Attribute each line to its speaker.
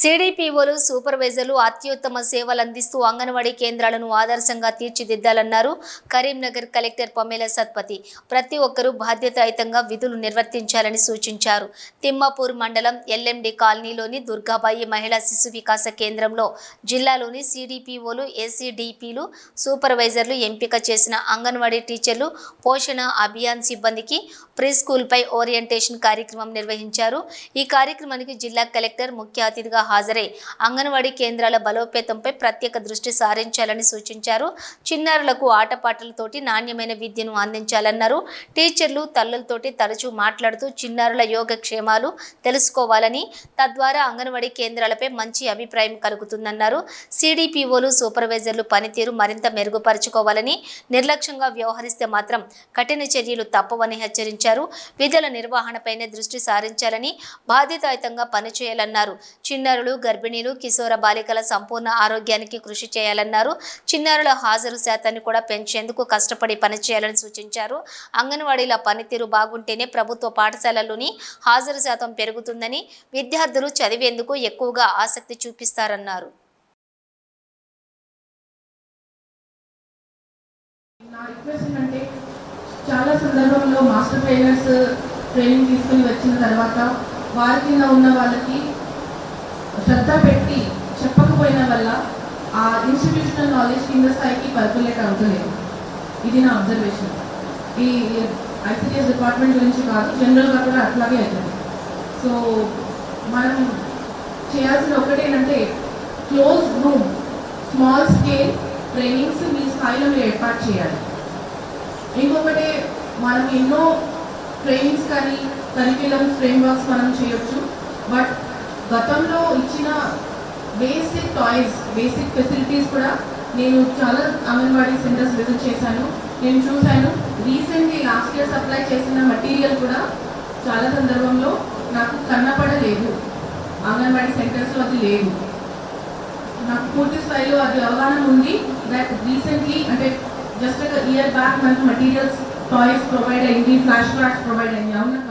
Speaker 1: సిడిపిఓలు సూపర్వైజర్లు అత్యుత్తమ సేవలు అందిస్తూ అంగన్వాడీ కేంద్రాలను ఆదర్శంగా తీర్చిదిద్దాలన్నారు కరీంనగర్ కలెక్టర్ పమేల సత్పతి. ప్రతి ఒక్కరూ బాధ్యతాయుతంగా విధులు నిర్వర్తించాలని సూచించారు. తిమ్మాపూర్ మండలం ఎల్ఎండి కాలనీలోని దుర్గాబాయి మహిళా శిశు వికాస కేంద్రంలో జిల్లాలోని సిడిపిఓలు ఏసీడీపీలు సూపర్వైజర్లు ఎంపిక చేసిన అంగన్వాడీ టీచర్లు పోషణ అభియాన్ సిబ్బందికి ప్రీ స్కూల్పై ఓరియంటేషన్ కార్యక్రమం నిర్వహించారు. ఈ కార్యక్రమానికి జిల్లా కలెక్టర్ ముఖ్య అతిథిగా హాజరై అంగన్వాడీ కేంద్రాల బలోపేతంపై ప్రత్యేక దృష్టి సారించాలని సూచించారు. చిన్నారులకు ఆటపాటలతోటి నాణ్యమైన విద్యను అందించాలన్నారు. టీచర్లు తల్లులతోటి తరచూ మాట్లాడుతూ చిన్నారుల యోగక్షేమాలు తెలుసుకోవాలని తద్వారా అంగన్వాడీ కేంద్రాలపై మంచి అభిప్రాయం కలుగుతుందన్నారు. సిడిపిఓలు సూపర్వైజర్లు పనితీరు మరింత మెరుగుపరుచుకోవాలని నిర్లక్ష్యంగా వ్యవహరిస్తే మాత్రం కఠిన చర్యలు తప్పవని హెచ్చరించారు. విధుల నిర్వహణపైనే దృష్టి సారించాలని బాధ్యతాయుతంగా పనిచేయాలన్నారు. చిన్నారులు గర్భిణీలు కిశోర బాలికల సంపూర్ణ ఆరోగ్యానికి కృషి చేయాలన్నారు. చిన్నారుల హాజరు శాతాన్ని కూడా పెంచేందుకు కష్టపడి పనిచేయాలని సూచించారు. అంగన్వాడీల పనితీరు బాగుంటేనే ప్రభుత్వ పాఠశాలలోని హాజరు శాతం పెరుగుతుందని విద్యార్థులు చదివేందుకు ఎక్కువగా ఆసక్తి చూపిస్తారన్నారు.
Speaker 2: నా రిక్వెస్ట్ చాలా సందర్భంలో మాస్టర్ ట్రైనర్స్ ట్రైనింగ్ తీసుకుని వచ్చిన తర్వాత వారి కింద ఉన్న వాళ్ళకి శ్రద్ధ పెట్టి చెప్పకపోయిన వల్ల ఆ ఇన్స్టిట్యూషనల్ నాలెడ్జ్ కింద స్థాయికి పర్పులేట్ అవుతలేదు. ఇది నా అబ్జర్వేషన్ ఈ ఐసీఎస్ డిపార్ట్మెంట్ గురించి కాదు జనరల్గా కూడా అట్లాగే అవుతుంది సో మనం చేయాల్సిన ఒకటేనంటే close room small scale trainings మీ స్థాయిలో మీరు ఏర్పాటు చేయాలి. ఇంకొకటి మనం ఎన్నో ట్రైనింగ్స్ కానీ కరిక్యులం ఫ్రేమ్వర్క్స్ మనం చేయొచ్చు. బట్ గతంలో ఇచ్చిన బేసిక్ టాయ్స్ బేసిక్ ఫెసిలిటీస్ కూడా నేను చాలా అంగన్వాడీ సెంటర్స్ విజిట్ చేశాను. నేను చూశాను. రీసెంట్లీ లాస్ట్ ఇయర్ సప్లై చేసిన మటీరియల్ కూడా చాలా సందర్భంలో నాకు కన్నపడలేదు అంగన్వాడీ సెంటర్స్లో అది లేదు. నాకు పూర్తి స్థాయిలో అది అవగాహన ఉంది దట్ రీసెంట్లీ అంటే జస్ట్ ఇయర్ బ్యాక్ మనకు మటీరియల్స్ టాయ్స్ ప్రొవైడ్ అయింది ఫ్లాష్ కార్డ్స్ ప్రొవైడ్ అయింది. అవునా?